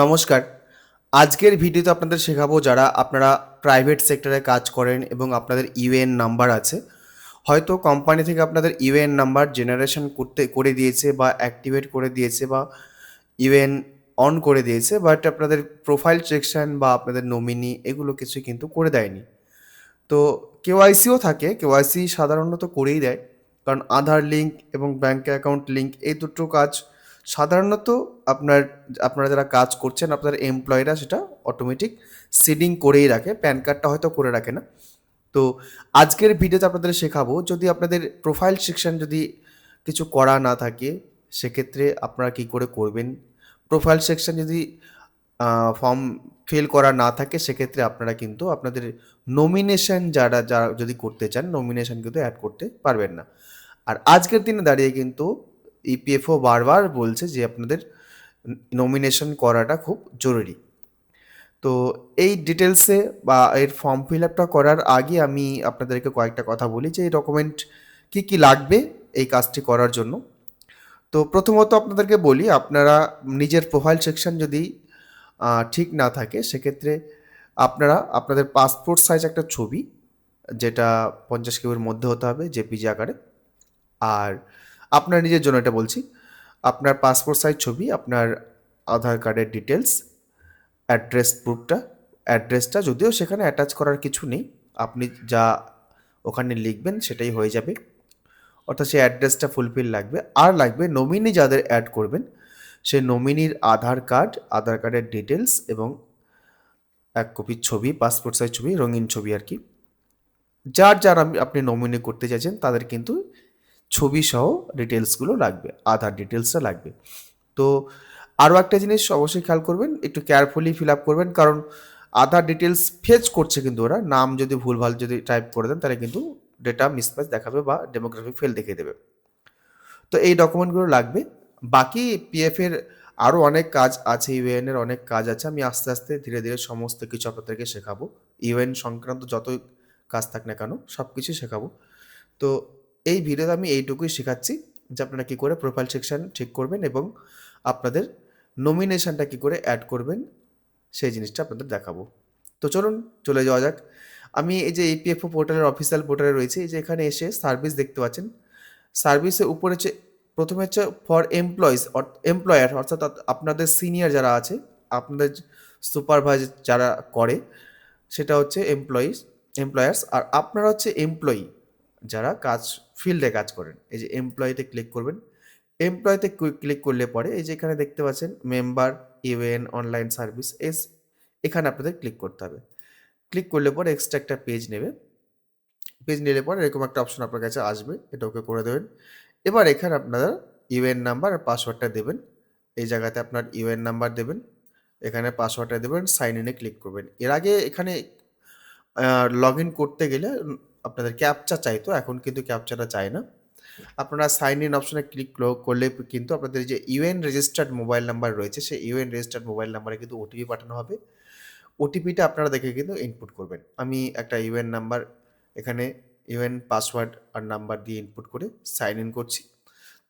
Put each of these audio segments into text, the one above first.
নমস্কার। আজকের ভিডিওতে আপনাদের শেখাবো যারা আপনারা প্রাইভেট সেক্টরে কাজ করেন এবং আপনাদের ইউএন নাম্বার আছে, হয়তো কোম্পানি থেকে আপনাদের ইউএন নাম্বার জেনারেশন করতে, করে দিয়েছে বা অ্যাক্টিভেট করে দিয়েছে বা ইউএন অন করে দিয়েছে বাট আপনাদের প্রোফাইল সেকশন বা আপনাদের নমিনি এগুলো কিছু কিন্তু করে দেয়নি। তো কেওয়াইসিও থাকে কেওয়াইসি সাধারণত করেই দেয়, কারণ আধার লিঙ্ক এবং ব্যাঙ্ক অ্যাকাউন্ট লিঙ্ক এই দুটো কাজ সাধারণত আপনার, আপনারা যারা কাজ করছেন আপনার এমপ্লয়িরা সেটা অটোমেটিক সিডিং করেই রাখে প্যান কার্ডটা হয়তো করে রাখে না। তো আজকের ভিডিওতে আপনাদের শেখাবো, যদি আপনাদের প্রোফাইল সেকশন যদি কিছু করা না থাকে, সেক্ষেত্রে আপনারা কী করে করবেন? প্রোফাইল সেকশন যদি ফর্ম ফিল করা না থাকে, সেক্ষেত্রে আপনারা কিন্তু আপনাদের নমিনেশন যারা যারা যদি করতে চান নমিনেশন কিন্তু অ্যাড করতে পারবেন না। আর আজকের দিনে দাঁড়িয়ে কিন্তু ইপিএফও বারবার বলছে যে আপনাদের নমিনেশন করাটা খুব জরুরি। তো এই ডিটেলসে বা এর ফর্ম ফিল আপটা করার আগে আমি আপনাদেরকে কয়েকটা কথা বলি যে এই ডকুমেন্ট কী কী লাগবে এই কাজটি করার জন্য। তো প্রথমত আপনাদেরকে বলি, আপনারা নিজের প্রোফাইল সেকশন যদি ঠিক না থাকে, সেক্ষেত্রে আপনারা আপনাদের পাসপোর্ট সাইজ একটা ছবি, যেটা পঞ্চাশ কেবির মধ্যে হতে হবে জেপিজি আকারে। আর আপনার নিজের জন্য এটা বলছি। আপনার পাসপোর্ট সাইজ ছবি, আপনার আধার কার্ডের ডিটেলস অ্যাড্রেস প্রুফটা অ্যাড্রেসটা যদিও সেখানে অ্যাটাচ করার কিছু নেই, আপনি যা ওখানে লিখবেন সেটাই হয়ে যাবে। অর্থাৎ সেই অ্যাড্রেসটা ফুলফিল লাগবে। আর লাগবে নমিনি যাদের অ্যাড করবেন, সেই নমিনির আধার কার্ড আধার কার্ডের ডিটেলস এবং এক কপির ছবি পাসপোর্ট সাইজ ছবি, রঙিন ছবি আর কি। যার যার আপনি নমিনি করতে চাইছেন, তাদের কিন্তু ছবি সহ ডিটেলসগুলো লাগবে, আধার ডিটেলসটা লাগবে। তো আরও একটা জিনিস অবশ্যই খেয়াল করবেন, একটু কেয়ারফুলি ফিল আপ করবেন, কারণ আধার ডিটেলস ফেচ করছে কিন্তু ওরা, নাম যদি ভুলভাল যদি টাইপ করে দেন, তাহলে কিন্তু ডেটা মিসম্যাচ দেখাবে বা ডেমোগ্রাফি ফেল দেখিয়ে দেবে। তো এই ডকুমেন্টগুলো লাগবে। বাকি পিএফ এর আরও অনেক কাজ আছে ইউএন এর অনেক কাজ আছে, আমি আস্তে আস্তে ধীরে ধীরে সমস্ত কিছু আপনাদেরকে শেখাবো। ইউএন সংক্রান্ত যতই কাজ থাক না কেন সব কিছু শেখাবো। তো এই ভিডিওতে আমি এইটুকুই শেখাচ্ছি যে আপনারা কী করে প্রোফাইল সেকশন ঠিক করবেন এবং আপনাদের নমিনেশনটা কী করে অ্যাড করবেন, সেই জিনিসটা আপনাদের দেখাবো। তো চলুন, চলে যাওয়া যাক। আমি এই যে ইপিএফও পোর্টালের অফিসিয়াল পোর্টালে রয়েছে যে এখানে এসে সার্ভিস দেখতে পাচ্ছেন। সার্ভিসের উপরে হচ্ছে, প্রথমে হচ্ছে ফর এমপ্লয়িজ এমপ্লয়ার অর্থাৎ আপনাদের সিনিয়র যারা আছে, আপনাদের সুপারভাইজ যারা করে, সেটা হচ্ছে এমপ্লয়িজ এমপ্লয়ার্স আর আপনারা হচ্ছে এমপ্লয়ি যারা কাজ, ফিল্ডে কাজ করেন। এই যে এমপ্লয়িতে ক্লিক করবেন। এমপ্লয়িতে ক্লিক করলে পরে এই যে এখানে দেখতে পাচ্ছেন member UAN online services, এখানে আপনাদের ক্লিক করতে হবে। ক্লিক করলে পরে এক্সট্রা একটা পেজ নেবে। পেজ নিলে পরে এরকম একটা অপশন আপনার কাছে আসবে। এটা ওকে করে দেবেন। এবার এখানে আপনারা ইউএন নাম্বার আর পাসওয়ার্ডটা দেবেন। এই জায়গাতে আপনার ইউএন নাম্বার দেবেন। এখানে পাসওয়ার্ডটা দেবেন সাইন ইনে ক্লিক করবেন। এর আগে এখানে লগ ইন করতে গেলে আপনাদের ক্যাপচা চাইতো এখন কিন্তু ক্যাপচাটা চায় না। আপনারা সাইন ইন অপশনে ক্লিক করলে কিন্তু আপনাদের যে ইউএন রেজিস্টার্ড মোবাইল নাম্বার রয়েছে, সেই ইউএন রেজিস্টার্ড মোবাইল নাম্বারে কিন্তু ওটিপি পাঠানো হবে। ওটিপিটা আপনারা দেখে কিন্তু ইনপুট করবেন। আমি একটা ইউএন নাম্বার এখানে ইউএন পাসওয়ার্ড আর নাম্বার দিয়ে ইনপুট করে সাইন ইন করছি,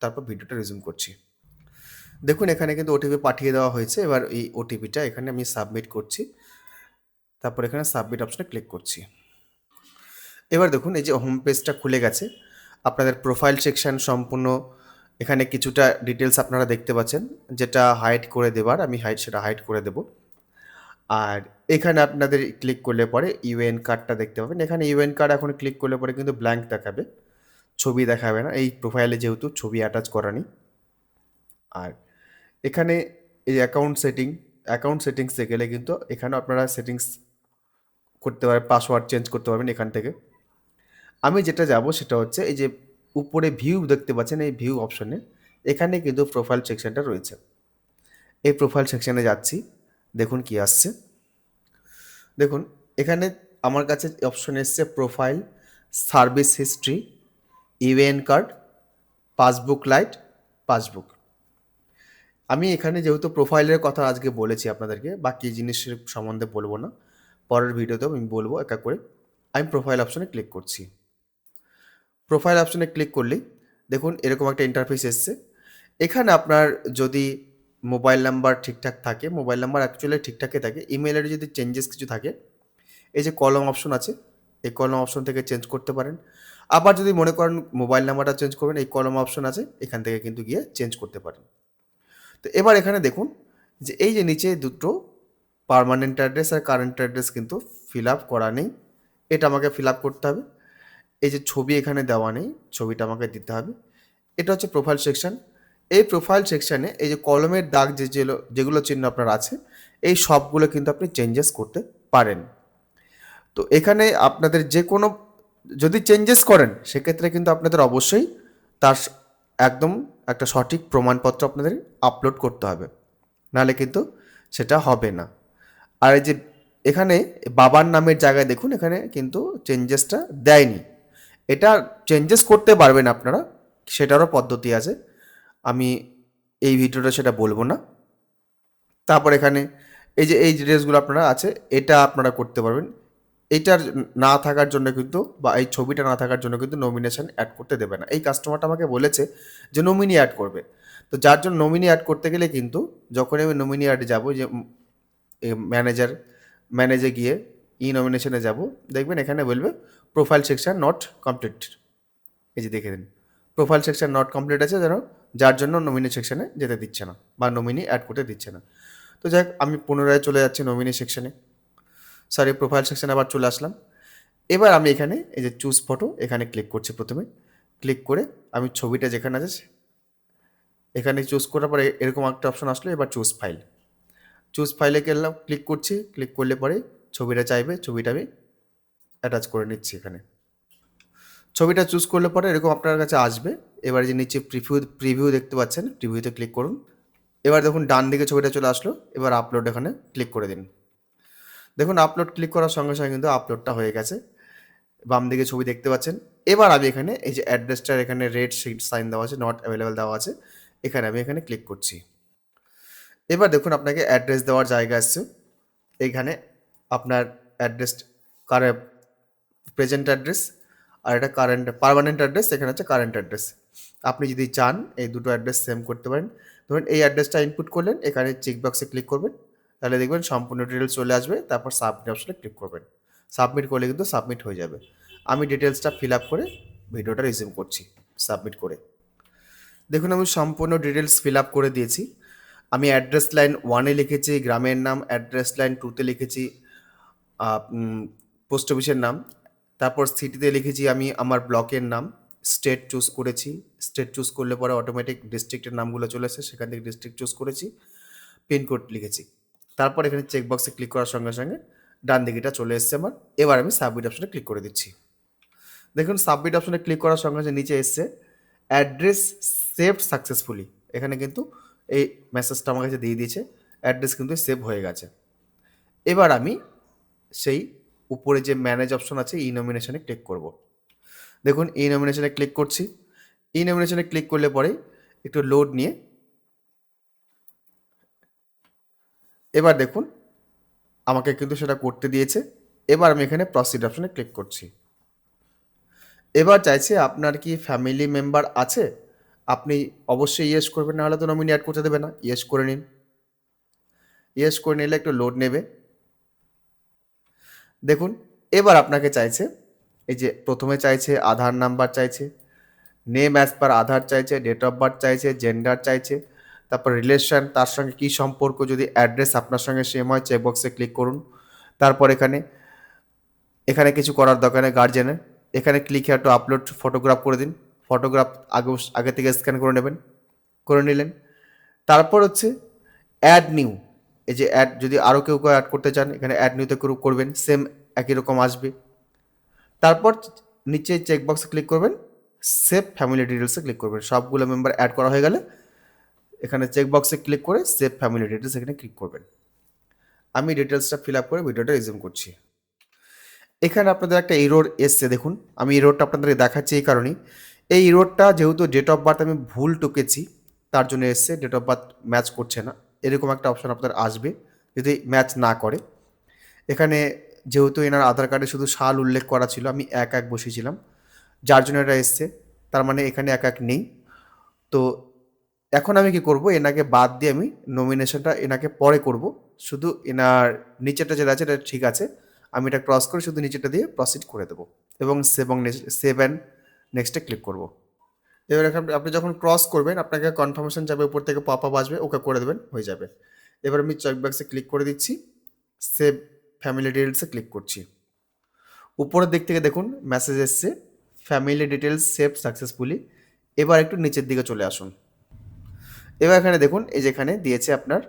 তারপর ভিডিওটা রিজিউম করছি। দেখুন, এখানে কিন্তু ওটিপি পাঠিয়ে দেওয়া হয়েছে, এবার এই ওটিপিটা এখানে আমি সাবমিট করছি, তারপর এখানে সাবমিট অপশনে ক্লিক করছি। এবার দেখুন, এই যে হোম পেজটা খুলে গেছে। আপনাদের প্রোফাইল সেকশন সম্পূর্ণ, এখানে কিছুটা ডিটেলস আপনারা দেখতে পাচ্ছেন। যেটা হাইড করে দেবার, আমি হাইড সেটা হাইড করে দেব। আর এখানে আপনাদের ক্লিক করলে পরে ইউএন কার্ডটা দেখতে পাবেন। এখানে ইউএন কার্ড এখন ক্লিক করলে পরে কিন্তু ব্ল্যাঙ্ক দেখাবে। ছবি দেখাবে না। এই প্রোফাইলে যেহেতু ছবি অ্যাটাচ করা নেই। আর এখানে এই অ্যাকাউন্ট সেটিং অ্যাকাউন্ট সেটিংসে গেলে কিন্তু এখানে আপনারা সেটিংস করতে পারবেন পাসওয়ার্ড চেঞ্জ করতে পারবেন এখান থেকে। আমি যেটা যাব সেটা হচ্ছে এই যে উপরে ভিউ দেখতে পাচ্ছেন এই ভিউ অপশনে এখানে কিন্তু প্রোফাইল সেকশনটা রয়েছে। এই প্রোফাইল সেকশনে যাচ্ছি, দেখুন কি আসছে। দেখুন, এখানে আমার কাছে অপশন এসছে profile service history UAN card passbook lite passbook আমি এখানে যেহেতু প্রোফাইলের কথা আজকে বলেছি আপনাদেরকে, বাকি জিনিসের সম্বন্ধে বলব না। পরের ভিডিওতেও আমি বলব, একা করে। আমি প্রোফাইল অপশনে ক্লিক করছি। প্রোফাইল অপশনে ক্লিক করলেই দেখুন এরকম একটা ইন্টারফেস এসছে। এখানে আপনার যদি মোবাইল নাম্বার ঠিকঠাক থাকে মোবাইল নাম্বার অ্যাকচুয়ালি ঠিকঠাকই থাকে ইমেল আইডি যদি চেঞ্জেস কিছু থাকে, এই যে কলম অপশন আছে, এই কলম অপশন থেকে চেঞ্জ করতে পারেন। আবার যদি মনে করেন মোবাইল নাম্বারটা চেঞ্জ করবেন, এই কলম অপশন আছে, এখান থেকে কিন্তু গিয়ে চেঞ্জ করতে পারেন। তো এবার এখানে দেখুন যে এই যে নিচে দুটো পার্মানেন্ট অ্যাড্রেস আর কারেন্ট অ্যাড্রেস কিন্তু ফিল আপ করা নেই। এটা আমাকে ফিল আপ করতে হবে। এই যে ছবি এখানে দেওয়া নেই, ছবিটা আমাকে দিতে হবে। এটা হচ্ছে প্রোফাইল সেকশন এই প্রোফাইল সেকশানে এই যে কলমের দাগ যে যেগুলো চিহ্ন আপনার আছে, এই সবগুলো কিন্তু আপনি চেঞ্জেস করতে পারেন। তো এখানে আপনাদের যে কোনো যদি চেঞ্জেস করেন, সেক্ষেত্রে কিন্তু আপনাদের অবশ্যই তার একদম একটা সঠিক প্রমাণপত্র আপনাদের আপলোড করতে হবে। নাহলে কিন্তু সেটা হবে না। আর এই যে এখানে বাবার নামের জায়গায় দেখুন, এখানে কিন্তু চেঞ্জেসটা দেয়নি। এটা চেঞ্জেস করতে পারবেন আপনারা, সেটারও পদ্ধতি আছে। আমি এই ভিডিওটা সেটা বলব না। তারপর এখানে এই যে, এই ড্রেসগুলো আপনারা আছে, এটা আপনারা করতে পারবেন। এইটার না থাকার জন্য কিন্তু বা এই ছবিটা না থাকার জন্য কিন্তু নমিনেশন অ্যাড করতে দেবে না। এই কাস্টমারটা আমাকে বলেছে যে নমিনি অ্যাড করবে। তো যার জন্য নমিনি অ্যাড করতে গেলে কিন্তু যখন আমি নমিনি অ্যাডে যাব, যে ম্যানেজার ম্যানেজে গিয়ে ই নমিনেশনে যাব, দেখবেন এখানে বলবে প্রোফাইল সেকশন নট কমপ্লিট এই যে দেখে দিন প্রোফাইল সেকশন নট কমপ্লিট আছে যেন যার জন্য নমিনি সেকশনে যেতে দিচ্ছে না বা নমিনি অ্যাড করতে দিচ্ছে না। তো যাই আমি পুনরায় চলে যাচ্ছি নমিনি সেকশনে সরি প্রোফাইল সেকশনে আবার চলে আসলাম। এবার আমি এখানে এই যে চুজ ফটো এখানে ক্লিক করছি প্রথমে। ক্লিক করে আমি ছবিটা যেখানে আছে, এখানে চুজ করার পরে এরকম একটা অপশন আসলো, এবার চুজ ফাইল চুজ ফাইলে গেলাম ক্লিক করছি। ক্লিক করলে পরে ছবিটা চাইবে, ছবিটা আমি অ্যাটাচ করে নিচ্ছি এখানে। ছবিটা চুজ করলে পরে এরকম আপনার কাছে আসবে। এবার যে নিচে প্রিভিউ প্রিভিউ দেখতে পাচ্ছেন প্রিভিউতে ক্লিক করুন। এবার দেখুন ডান দিকে ছবিটা চলে আসলো, এবার আপলোড এখানে ক্লিক করে দিন। দেখুন আপলোড ক্লিক করার সঙ্গে সঙ্গে কিন্তু আপলোডটা হয়ে গেছে। বাম দিকে ছবি দেখতে পাচ্ছেন। এবার আমি এখানে এই যে অ্যাড্রেসটার এখানে রেড সাইন দেওয়া আছে নট অ্যাভেলেবেল দেওয়া আছে, এখানে আমি এখানে ক্লিক করছি। এবার দেখুন আপনাকে অ্যাড্রেস দেওয়ার জায়গা আসছে। এখানে আপনার অ্যাড্রেস কারে প্রেজেন্ট অ্যাড্রেস আর এটা কারেন্ট পারমানেন্ট অ্যাড্রেস এখানে হচ্ছে কারেন্ট অ্যাড্রেস আপনি যদি চান এই দুটো অ্যাড্রেস সেম করতে পারেন। ধরুন এই অ্যাড্রেসটা ইনপুট করলেন, এখানে চেক বক্সে ক্লিক করবেন। তাহলে দেখবেন সম্পূর্ণ ডিটেলস চলে আসবে, তারপর সাবমিট অপশনে ক্লিক করবেন। সাবমিট করলে কিন্তু সাবমিট হয়ে যাবে। আমি ডিটেলসটা ফিল আপ করে ভিডিওটা রিজিউম করছি সাবমিট করে। দেখুন, আমি সম্পূর্ণ ডিটেলস ফিল আপ করে দিয়েছি। আমি অ্যাড্রেস লাইন ওয়ানে লিখেছি, গ্রামের নাম অ্যাড্রেস লাইন টুতে লিখেছি পোস্ট অফিসের নাম। তারপর সিটিতে লিখেছি আমি আমার ব্লকের নাম স্টেট চুজ করেছি। স্টেট চুজ করলে পরে অটোমেটিক ডিস্ট্রিক্টের নামগুলো চলে আসে, সেখান থেকে ডিস্ট্রিক্ট চুজ করেছি পিনকোড লিখেছি। তারপর এখানে চেকবক্সে ক্লিক করার সঙ্গে সঙ্গে ডান দিকেটা চলে এসছে আমার। এবার আমি সাবমিট অপশনে ক্লিক করে দিচ্ছি। দেখুন সাবমিট অপশনে ক্লিক করার সঙ্গে সঙ্গে নিচে এসছে অ্যাড্রেস সেভ সাকসেসফুলি এখানে কিন্তু এই মেসেজটা আমার কাছে দিয়ে দিয়েছে অ্যাড্রেস কিন্তু সেভ হয়ে গেছে। এবার আমি সেই উপরে যে ম্যানেজ অপশন আছে ই নমিনেশনে ক্লিক করব। দেখুন ই নমিনেশনে ক্লিক করছি। ই নমিনেশনে ক্লিক করলে পরে একটু লোড নিয়ে এবার দেখুন, আমাকে কিন্তু সেটা করতে দিয়েছে। এবার আমি এখানে প্রসিড অপশনে ক্লিক করছি। এবার চাইছে আপনার কি ফ্যামিলি মেম্বার আছে? আপনি অবশ্যই ইয়েস করবেন, নাহলে তো নমিনি অ্যাড করতে দেবে না। ইয়েস করে নিন। ইয়েস করে নিলে একটু লোড নেবে। দেখুন, এবার আপনাকে চাইছে, এই যে প্রথমে চাইছে আধার নাম্বার চাইছে নেম অ্যাজ পার আধার চাইছে ডেট অফ বার্থ চাইছে জেন্ডার চাইছে, তারপর রিলেশন তার সঙ্গে কী সম্পর্ক, যদি অ্যাড্রেস আপনার সঙ্গে সেম হয় চেকবক্সে ক্লিক করুন। তারপর এখানে এখানে কিছু করার দরকার নেই গার্জেনের এখানে ক্লিক হেয়ার আপলোড ফটোগ্রাফ করে দিন। ফটোগ্রাফ আগে আগে থেকে স্ক্যান করে নেবেন, করে নিলেন। তারপর হচ্ছে অ্যাড নিউ এই যে অ্যাড যদি আরও কেউ কেউ অ্যাড করতে চান, এখানে অ্যাড নিউতে করবেন সেম একই রকম আসবে। তারপর নিচে চেকবক্সে ক্লিক করবেন সেভ ফ্যামিলি ডিটেলসে ক্লিক করবেন। সবগুলো মেম্বার অ্যাড করা হয়ে গেলে এখানে চেকবক্সে ক্লিক করে সেভ ফ্যামিলি ডিটেলস এখানে ক্লিক করবেন। আমি ডিটেলসটা ফিল আপ করে ভিডিওটা রিজিউম করছি। এখানে আপনাদের একটা ইরোর এসছে, দেখুন। আমি ইরোরটা আপনাদেরকে দেখাচ্ছি এই কারণেই। এই ইরোরটা যেহেতু ডেট অফ বার্থ আমি ভুল টুকেছি, তার জন্য এসছে ডেট অফ বার্থ ম্যাচ করছে না। এরকম একটা অপশন আপনার আসবে, যদি ম্যাচ না করে। এখানে যেহেতু এনার আধার কার্ডে শুধু সাল উল্লেখ করা ছিল, আমি এক এক বসিয়েছিলাম। যার জন্য এটা এসছে, তার মানে এখানে এক এক নেই। তো এখন আমি কি করব, এনাকে বাদ দিয়ে আমি নমিনেশনটা এনাকে পরে করব। শুধু এনার নিচেরটা যেটা আছে, এটা ঠিক আছে। আমি এটা ক্রস করে শুধু নিচেরটা দিয়ে প্রসিড করে দেবো এবং এবং সেভ অ্যান্ড নেক্সটে ক্লিক করব। এবার আপনি যখন ক্রস করবেন, আপনাকে কনফার্মেশন যাবে, উপর থেকে পপ আসবে, ওকে করে দেবেন, হয়ে যাবে। এবার আমি চেক বক্সে ক্লিক করে দিচ্ছি সেভ ফ্যামিলি ডিটেলসে ক্লিক করছি। উপরের দিক থেকে দেখুন মেসেজ এসছে ফ্যামিলি ডিটেলস সেভ সাকসেসফুলি এবার একটু নিচের দিকে চলে আসুন। এবার এখানে দেখুন, এই যেখানে দিয়েছে আপনার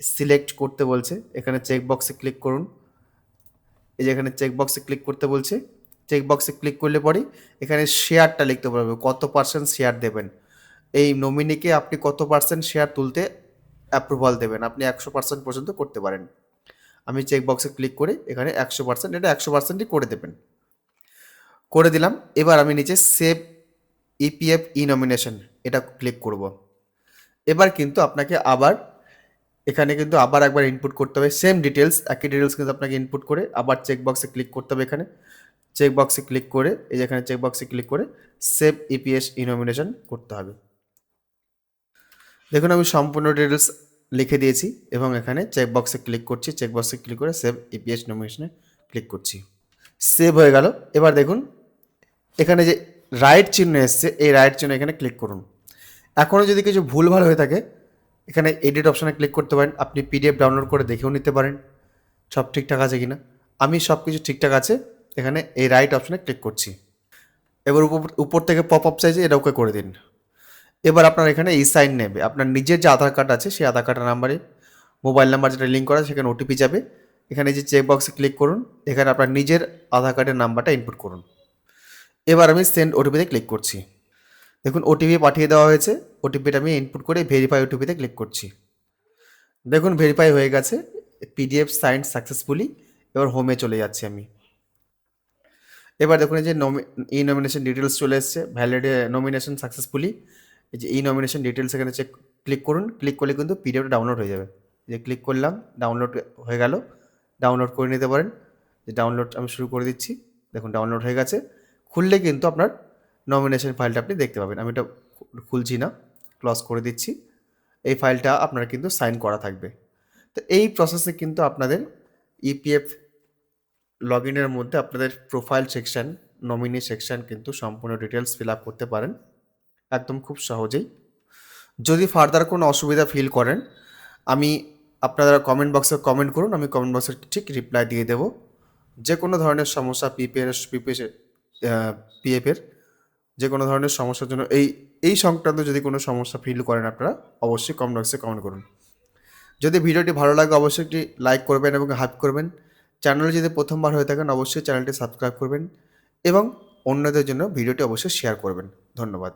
সিলেক্ট করতে বলছে, এখানে চেক বক্সে ক্লিক করুন। এই যে এখানে চেক বক্সে ক্লিক করতে বলছে চেক বক্সে ক্লিক করলে পরে এখানে শেয়ারটা লিখতে পারবে, কত পার্সেন্ট শেয়ার দেবেন। এই নমিনিকে আপনি কত পার্সেন্ট শেয়ার তুলতে অ্যাপ্রুভাল দেবেন, আপনি একশো পার্সেন্ট পর্যন্ত করতে পারেন। আমি চেক বক্সে ক্লিক করে এখানে একশো পার্সেন্ট এটা একশো পার্সেন্টই করে দেবেন। করে দিলাম, এবার আমি নিচে সেভ ইপিএফ ই নমিনেশন এটা ক্লিক করব। এবার কিন্তু আপনাকে আবার, এখানে কিন্তু আবার একবার ইনপুট করতে হবে সেম ডিটেলস একই ডিটেলস কিন্তু আপনাকে ইনপুট করে আবার চেক বক্সে ক্লিক করতে হবে এখানে। চেক বক্সে ক্লিক করে, এই যেখানে চেক বক্সে ক্লিক করে সেভ ইপিএস ইনমিনেশন করতে হবে। দেখুন, আমি সম্পূর্ণ ডিটেলস লিখে দিয়েছি এবং এখানে চেক বক্সে ক্লিক করছি চেক বক্সে ক্লিক করে সেভ ইপিএস নমিনেশনে ক্লিক করছি। সেভ হয়ে গেল। এবার দেখুন, এখানে যে রাইট চিহ্ন এসছে, এই রাইট চিহ্ন এখানে ক্লিক করুন। এখনও যদি কিছু ভুলভাল হয়ে থাকে, এখানে এডিট অপশানে ক্লিক করতে পারেন। আপনি পিডিএফ ডাউনলোড করে দেখেও নিতে পারেন। সব ঠিকঠাক আছে কিনা? আমি সব কিছু ঠিকঠাক আছে এখানে এই রাইট অপশানে ক্লিক করছি। এবার উপর থেকে পপ আপ চাইছে, এটা ওকে করে দিন। এবার আপনার এখানে ই সাইন নেবে। আপনার নিজের যে আধার কার্ড আছে, সেই আধার কার্ডের নাম্বারে মোবাইল নাম্বার যেটা লিঙ্ক করা সেখানে ওটিপি যাবে। এখানে যে চেক বক্সে ক্লিক করুন, এখানে আপনার নিজের আধার কার্ডের নাম্বারটা ইনপুট করুন। এবার আমি সেন্ড ওটিপিতে ক্লিক করছি। দেখুন ওটিপি পাঠিয়ে দেওয়া হয়েছে। ওটিপিটা আমি ইনপুট করে ভেরিফাই ওটিপিতে ক্লিক করছি। দেখুন ভেরিফাই হয়ে গেছে। পিডিএফ সাইন সাকসেসফুলি এবার হোমে চলে যাচ্ছি আমি। এবার দেখুন এই যে ই নমিনেশন ডিটেলস চলে এসছে ভ্যালিড নমিনেশন সাকসেসফুলি এই যে ই নমিনেশন ডিটেলস এখানে চেক ক্লিক করুন ক্লিক করলে কিন্তু পিডিএফটা ডাউনলোড হয়ে যাবে। যে ক্লিক করলাম ডাউনলোড হয়ে গেল ডাউনলোড করে নিতে পারেন। যে ডাউনলোড আমি শুরু করে দিচ্ছি, দেখুন ডাউনলোড হয়ে গেছে। খুললে কিন্তু আপনার নমিনেশন ফাইলটা আপনি দেখতে পাবেন। আমি এটা খুলছি না ক্লজ করে দিচ্ছি। এই ফাইলটা আপনার কিন্তু সাইন করা থাকবে। তো এই প্রসেসে কিন্তু আপনাদের E ইপিএফ লগ ইনের মধ্যে আপনাদের প্রোফাইল সেকশন নমিনি সেকশন কিন্তু সম্পূর্ণ ডিটেলস ফিল আপ করতে পারেন। একদম খুব সহজেই। যদি ফার্দার কোনো অসুবিধা ফিল করেন, আমি আপনারা কমেন্ট বক্সে কমেন্ট করুন, আমি কমেন্ট বক্সে ঠিক রিপ্লাই দিয়ে দেবো। যে কোনো ধরনের সমস্যা পিপিএর পিপিএস পিএফের যে কোনো ধরনের সমস্যার জন্য এই এই সংক্রান্ত যদি কোনো সমস্যা ফিল করেন আপনারা, অবশ্যই কমেন্ট বক্সে কমেন্ট করুন। যদি ভিডিওটি ভালো লাগে, অবশ্যই একটি লাইক করবেন এবং হাইপ করবেন। চ্যানেলে যদি প্রথমবার হয়ে থাকেন, অবশ্যই চ্যানেলটি সাবস্ক্রাইব করবেন এবং অন্যদের জন্য ভিডিওটি অবশ্যই শেয়ার করবেন। ধন্যবাদ।